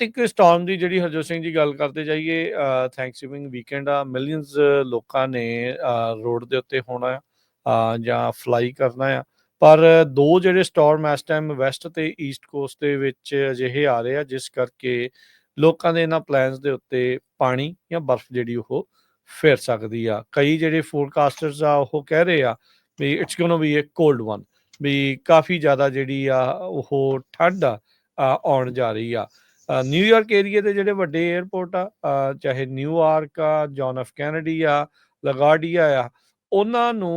Arctic storm ਦੀ ਜਿਹੜੀ ਹਰਜੋਤ ਸਿੰਘ ਜੀ ਗੱਲ ਕਰਦੇ ਜਾਈਏ ਥੈਂਕਸਗਿਵਿੰਗ ਵੀਕਐਂਡ ਆ ਮਿਲੀਅਨਸ ਲੋਕਾਂ ਨੇ ਰੋਡ ਦੇ ਉੱਤੇ ਹੋਣਾ ਆ ਜਾਂ ਫਲਾਈ ਕਰਨਾ ਆ। ਪਰ ਦੋ ਜਿਹੜੇ ਸਟਾਰਮ ਇਸ ਟਾਈਮ ਵੈਸਟ ਤੇ ਈਸਟ ਕੋਸਟ ਦੇ ਵਿੱਚ ਅਜਿਹੇ ਆ ਰਹੇ ਆ, ਜਿਸ ਕਰਕੇ ਲੋਕਾਂ ਦੇ ਇਹਨਾਂ ਪਲਾਨਸ ਦੇ ਉੱਤੇ ਪਾਣੀ ਜਾਂ ਬਰਫ਼ ਜਿਹੜੀ ਉਹ ਫਿਰ ਸਕਦੀ ਆ। ਕਈ ਜਿਹੜੇ ਫੋਰਕਾਸਟਰਸ ਆ, ਉਹ ਕਹਿ ਰਹੇ ਆ ਵੀ it's gonna be a cold one ਵੀ ਕਾਫੀ ਜ਼ਿਆਦਾ ਜਿਹੜੀ ਆ, ਉਹ ਠੰਡ ਆ ਆਉਣ ਜਾ ਰਹੀ ਆ। ਨਿਊਯਾਰਕ ਏਰੀਆ ਦੇ ਜਿਹੜੇ ਵੱਡੇ 에ਅਰਪੋਰਟ ਆ ਅ, ਚਾਹੇ ਨਿਊਯਾਰਕ ਆ ਜੌਨ ਐਫ ਕੈਨੇਡੀ ਆ ਲਗਾਰਡੀਆ ਆ ਉਹਨਾਂ ਨੂੰ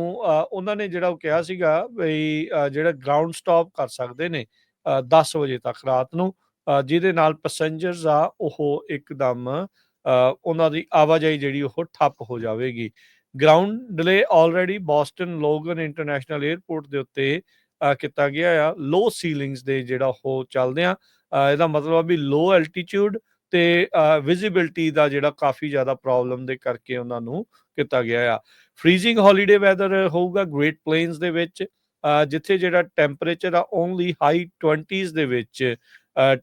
ਉਹਨਾਂ ਨੇ ਜਿਹੜਾ ਉਹ ਕਿਹਾ ਸੀਗਾ ਵੀ ਜਿਹੜਾ ਗਰਾਊਂਡ ਸਟਾਪ ਕਰ ਸਕਦੇ ਨੇ ਅ, 10 ਵਜੇ ਤੱਕ ਰਾਤ ਨੂੰ ਜਿਹਦੇ ਨਾਲ ਪੈਸੇਂਜਰਸ ਆ ਉਹ ਇੱਕਦਮ ਉਹਨਾਂ ਦੀ ਆਵਾਜਾਈ ਜਿਹੜੀ ਉਹ ਠੱਪ ਹੋ ਜਾਵੇਗੀ। Ground delay already Boston Logan international airport ਦੇ ਉੱਤੇ ਕੀਤਾ ਗਿਆ ਆ। ਲੋ ਸੀਲਿੰਗਸ ਦੇ ਜਿਹੜਾ ਉਹ ਚੱਲਦੇ ਆ ਇਹਦਾ ਮਤਲਬ ਆ ਵੀ ਲੋ ਐਲਟੀਟਿਊਡ ਤੇ ਵਿਜ਼ਿਬਿਲਟੀ ਦਾ ਜਿਹੜਾ ਕਾਫੀ ਜ਼ਿਆਦਾ ਪ੍ਰੋਬਲਮ ਦੇ ਕਰਕੇ ਉਹਨਾਂ ਨੂੰ ਕੀਤਾ ਗਿਆ ਆ। ਫ੍ਰੀਜ਼ਿੰਗ ਹੌਲੀਡੇ ਵੈਦਰ ਹੋਊਗਾ ਗ੍ਰੇਟ ਪਲੇਨਸ ਦੇ ਵਿੱਚ ਜਿੱਥੇ ਜਿਹੜਾ ਟੈਂਪਰੇਚਰ ਆ ਓਨਲੀ ਹਾਈ 20s ਦੇ ਵਿੱਚ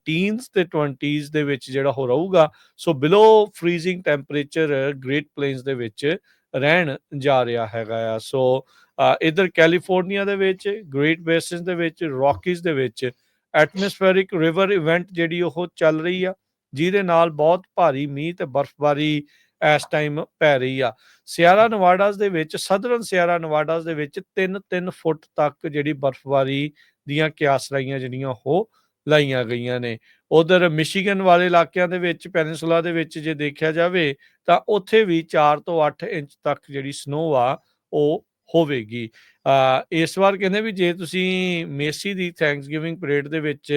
ਟੀਨਸ ਤੇ 20s ਦੇ ਵਿੱਚ ਜਿਹੜਾ ਹੋ ਰਹੂਗਾ। So below freezing temperature great plains ਦੇ ਵਿੱਚ ਰਹਿਣ ਜਾ ਰਿਹਾ ਹੈਗਾ ਆ। ਸੋ ਅ, ਇੱਧਰ ਕੈਲੀਫੋਰਨੀਆ ਦੇ ਵਿੱਚ ਗ੍ਰੇਟ ਬੇਸਿਸ ਦੇ ਵਿੱਚ ਰੌਕੀਜ਼ ਦੇ ਵਿੱਚ ਐਟਮੋਸਫੇਰਿਕ ਰਿਵਰ ਇਵੈਂਟ ਜਿਹੜੀ ਉਹ ਚੱਲ ਰਹੀ ਆ, ਜਿਹਦੇ ਨਾਲ ਬਹੁਤ ਭਾਰੀ ਮੀਂਹ ਤੇ ਬਰਫ਼ਬਾਰੀ ਇਸ ਟਾਈਮ ਪੈ ਰਹੀ ਆ। ਸਿਆਰਾ ਨਵਾਡਾਸ ਦੇ ਵਿੱਚ, ਸਦਰਨ ਸਿਆਰਾ ਨਵਾਡਾਸ ਦੇ ਵਿੱਚ 3-3 ਫੁੱਟ ਤੱਕ ਜਿਹੜੀ ਬਰਫ਼ਬਾਰੀ ਦੀਆਂ ਕਿਆਸਰਾਈਆਂ ਜਿਹੜੀਆਂ ਉਹ ਲਾਈਆਂ ਗਈਆਂ ਨੇ। ਉਧਰ ਮਿਸ਼ੀਗਨ ਵਾਲੇ ਇਲਾਕਿਆਂ ਦੇ ਵਿੱਚ ਪੈਨਿਸੂਲਾ ਦੇ ਵਿੱਚ ਜੇ ਦੇਖਿਆ ਜਾਵੇ, ਤਾਂ ਉੱਥੇ ਵੀ 4 ਤੋਂ 8 ਇੰਚ ਤੱਕ ਜਿਹੜੀ ਸਨੋ ਆ, ਉਹ ਹੋਵੇਗੀ। ਇਸ ਵਾਰ ਕਹਿੰਦੇ ਵੀ ਜੇ ਤੁਸੀਂ ਮੇਸੀ ਦੀ ਥੈਂਕਸਗਿਵਿੰਗ ਪਰੇਡ ਦੇ ਵਿੱਚ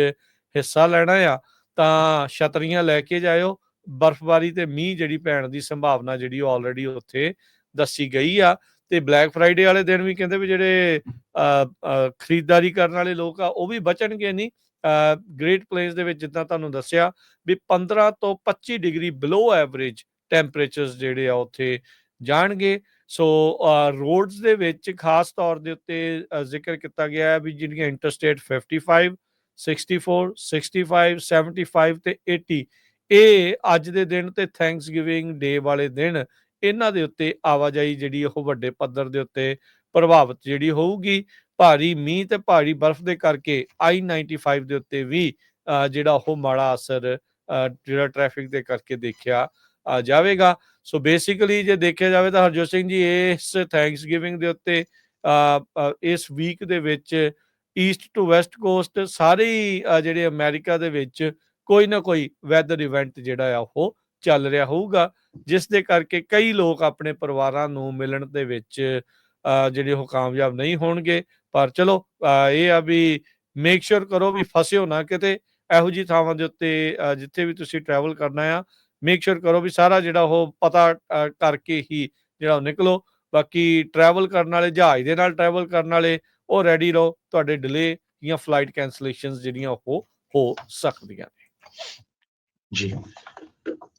ਹਿੱਸਾ ਲੈਣਾ ਆ, ਤਾਂ ਛਤਰੀਆਂ ਲੈ ਕੇ ਜਾਇਓ। ਬਰਫ਼ਬਾਰੀ ਤੇ ਮੀਂਹ ਜਿਹੜੀ ਪੈਣ ਦੀ ਸੰਭਾਵਨਾ ਜਿਹੜੀ ਉਹ ਆਲਰੇਡੀ ਉੱਥੇ ਦੱਸੀ ਗਈ ਆ। ਤੇ ਬਲੈਕ ਫਰਾਈਡੇ ਵਾਲੇ ਦਿਨ ਵੀ ਕਹਿੰਦੇ ਵੀ ਜਿਹੜੇ ਖਰੀਦਦਾਰੀ ਕਰਨ ਵਾਲੇ ਲੋਕ ਆ, ਉਹ ਵੀ ਬਚਣਗੇ ਨਹੀਂ। ਗ੍ਰੇਟ ਪਲੇਸ ਦੇ ਵਿੱਚ ਜਿੱਦਾਂ ਤੁਹਾਨੂੰ ਦੱਸਿਆ ਵੀ 15 ਤੋਂ 25 ਡਿਗਰੀ ਬਿਲੋ ਐਵਰੇਜ ਟੈਂਪਰੇਚਰਸ ਜਿਹੜੇ ਆ ਉੱਥੇ ਜਾਣਗੇ। ਸੋ ਰੋਡਸ ਦੇ ਵਿੱਚ ਖਾਸ ਤੌਰ ਦੇ ਉੱਤੇ ਜ਼ਿਕਰ ਕੀਤਾ ਗਿਆ ਹੈ ਵੀ ਜਿਹੜੀਆਂ ਇੰਟਰਸਟੇਟ 55 64 65 75 ਤੇ 80 ਇਹ ਅੱਜ ਦੇ ਦਿਨ ਤੇ ਥੈਂਕਸਗਿਵਿੰਗ ਡੇ ਵਾਲੇ ਦਿਨ, ਇਹਨਾਂ ਦੇ ਉੱਤੇ ਆਵਾਜਾਈ ਜਿਹੜੀ ਉਹ ਵੱਡੇ ਪੱਧਰ ਦੇ ਉੱਤੇ ਪ੍ਰਭਾਵਿਤ ਜਿਹੜੀ ਹੋਊਗੀ। ਭਾਰੀ ਮੀਂਹ ਤੇ ਭਾਰੀ ਬਰਫ਼ ਦੇ ਕਰਕੇ I-95 ਦੇ ਉੱਤੇ ਵੀ ਜਿਹੜਾ ਉਹ ਮਾੜਾ ਅਸਰ ਜਿਹੜਾ ਟ੍ਰੈਫਿਕ ਦੇ ਕਰਕੇ ਦੇਖਿਆ ਜਾਵੇਗਾ। ਸੋ ਬੇਸਿਕਲੀ ਜੇ ਦੇਖਿਆ ਜਾਵੇ ਤਾਂ ਹਰਜੋਤ ਸਿੰਘ ਜੀ ਇਸ ਥੈਂਕਸਗਿਵਿੰਗ ਦੇ ਉੱਤੇ ਇਸ ਵੀਕ ਦੇ ਵਿੱਚ ਈਸਟ ਟੂ ਵੈਸਟ ਕੋਸਟ ਸਾਰੇ ਹੀ ਜਿਹੜੇ ਅਮਰੀਕਾ ਦੇ ਵਿੱਚ ਕੋਈ ਨਾ ਕੋਈ ਵੈਦਰ ਇਵੈਂਟ ਜਿਹੜਾ ਆ ਉਹ ਚੱਲ ਰਿਹਾ ਹੋਊਗਾ। ਜਿਸ ਦੇ ਕਰਕੇ ਕਈ ਲੋਕ ਆਪਣੇ ਪਰਿਵਾਰਾਂ ਨੂੰ ਮਿਲਣ ਦੇ ਵਿੱਚ ਜਿਹੜੇ ਉਹ ਕਾਮਯਾਬ ਨਹੀਂ ਹੋਣਗੇ। ਪਰ ਚਲੋ ਇਹ ਆ ਵੀ ਮੇਕ ਸ਼ੋਰ ਕਰੋ ਵੀ ਫਸਿਓ ਨਾ ਕਿਤੇ। ਇਹੋ ਜੀ ਥਾਵਾਂ ਦੇ ਉੱਤੇ ਜਿੱਥੇ ਵੀ ਤੁਸੀਂ ਟਰੈਵਲ ਕਰਨਾ ਆ ਮੇਕ ਸ਼ੋਰ ਕਰੋ ਵੀ ਸਾਰਾ ਜਿਹੜਾ ਉਹ ਪਤਾ ਕਰਕੇ ਹੀ ਜਿਹੜਾ ਨਿਕਲੋ। ਬਾਕੀ ਟਰੈਵਲ ਕਰਨ ਵਾਲੇ ਜਹਾਜ਼ ਦੇ ਨਾਲ ਟਰੈਵਲ ਕਰਨ ਵਾਲੇ ਉਹ ਰੈਡੀ ਰਹੋ। ਤੁਹਾਡੇ ਡਿਲੇ ਜਾਂ ਫਲਾਈਟ ਕੈਂਸਲੇਸ਼ਨਸ ਜਿਹੜੀਆਂ ਉਹ ਹੋ ਸਕਦੀਆਂ ਨੇ। ਜੀ।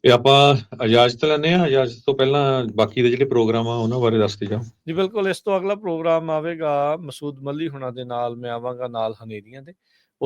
ਇਹ ਆਪਾਂ ਇਜਾਜ਼ਤ ਲੈਣੇ ਆ ਇਜਾਜ਼ਤ ਤੋਂ ਪਹਿਲਾਂ ਬਾਕੀ ਦੇ ਜਿਹੜੇ ਪ੍ਰੋਗਰਾਮ ਆ ਉਹਨਾਂ ਬਾਰੇ ਦੱਸਦੇ ਜਾਓ। ਜੀ ਬਿਲਕੁਲ। ਇਸ ਤੋਂ ਅਗਲਾ ਪ੍ਰੋਗਰਾਮ ਆਵੇਗਾ ਮਸੂਦ ਮੱਲੀ ਹੁਣਾਂ ਦੇ ਨਾਲ ਮੈਂ ਆਵਾਂਗਾ ਨਾਲ ਹਨੇਰੀਆਂ ਦੇ।